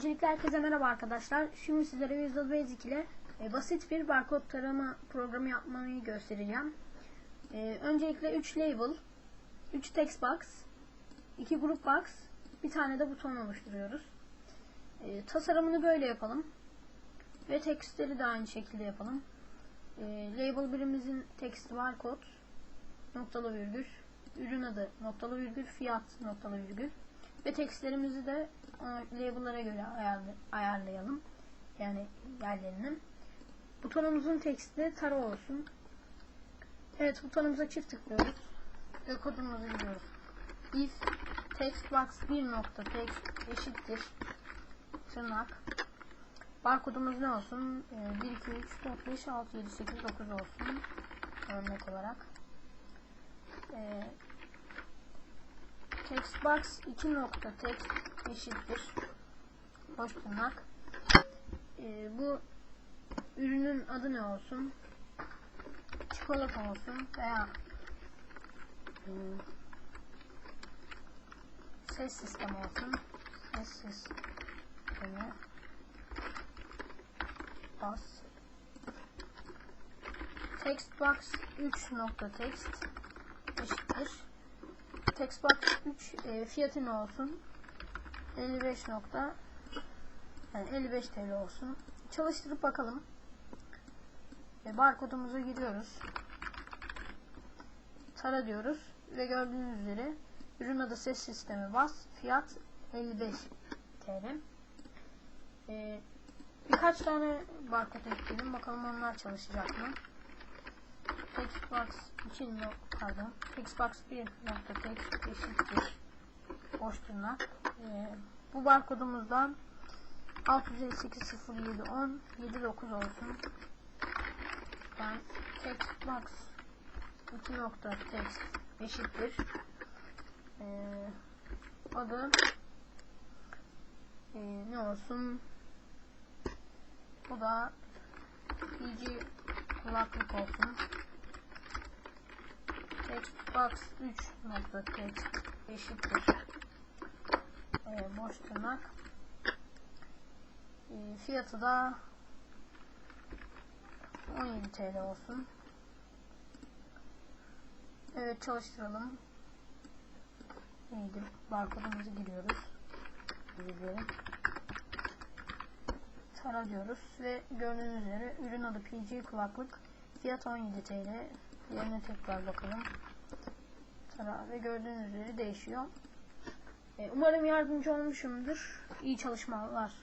Öncelikle herkese merhaba arkadaşlar. Şimdi sizlere Visual Basic ile e, basit bir barkod tarama programı yapmayı göstereceğim. E, öncelikle 3 label, 3 text box, 2 group box, bir tane de buton oluşturuyoruz. E, tasarımını böyle yapalım. Ve tekstleri de aynı şekilde yapalım. E, label birimizin teksti barkod, noktalı virgül, ürün adı noktalı virgül, fiyat noktalı virgül. Ve tekstlerimizi de o label'lara göre ayarlayalım. Yani yerlerini. Butonumuzun teksti tara olsun. Evet butonumuza çift tıklıyoruz. Ve kodumuzu giriyoruz. If text box 1 nokta text eşittir tırnak barkodumuz ne olsun? Ee, 1, 2, 3, 4, 5, 6, 7, 8, 9 olsun. Örnek olarak. Ee, Textbox 2 nokta text eşittir. Boş tırnak. Ee, bu ürünün adı ne olsun? Çikolata olsun veya hmm, ses sistemi olsun. Ses sistemi. Bas. Textbox 3 nokta eşittir Textbox 3 e, fiyatı ne olsun? 55 nokta yani 55 TL olsun. Çalıştırıp bakalım. E, barkodumuza giriyoruz. Tara diyoruz ve gördüğünüz üzere ürün adı ses sistemi bas fiyat 55 TL. E, birkaç tane barkod ekledim. Bakalım onlar çalışacak mı? Textbox 2 no, pardon. Textbox 1 nokta text eşittir boş tırnak ee, bu barkodumuzdan 658 07 10 79 olsun. Ben Textbox 2 nokta text eşittir. Ee, adı ee, ne olsun? Bu da PG kulaklık olsun textbox 3 nokta text eşittir. Ee, boş tırnak. Ee, fiyatı da 17 TL olsun. Evet çalıştıralım. İyidir barkodumuzu giriyoruz. Girelim. Tara diyoruz ve gördüğünüz üzere ürün adı PG kulaklık fiyat 17 TL yerine tekrar bakalım. Ve gördüğünüz üzere değişiyor. E, umarım yardımcı olmuşumdur. İyi çalışmalar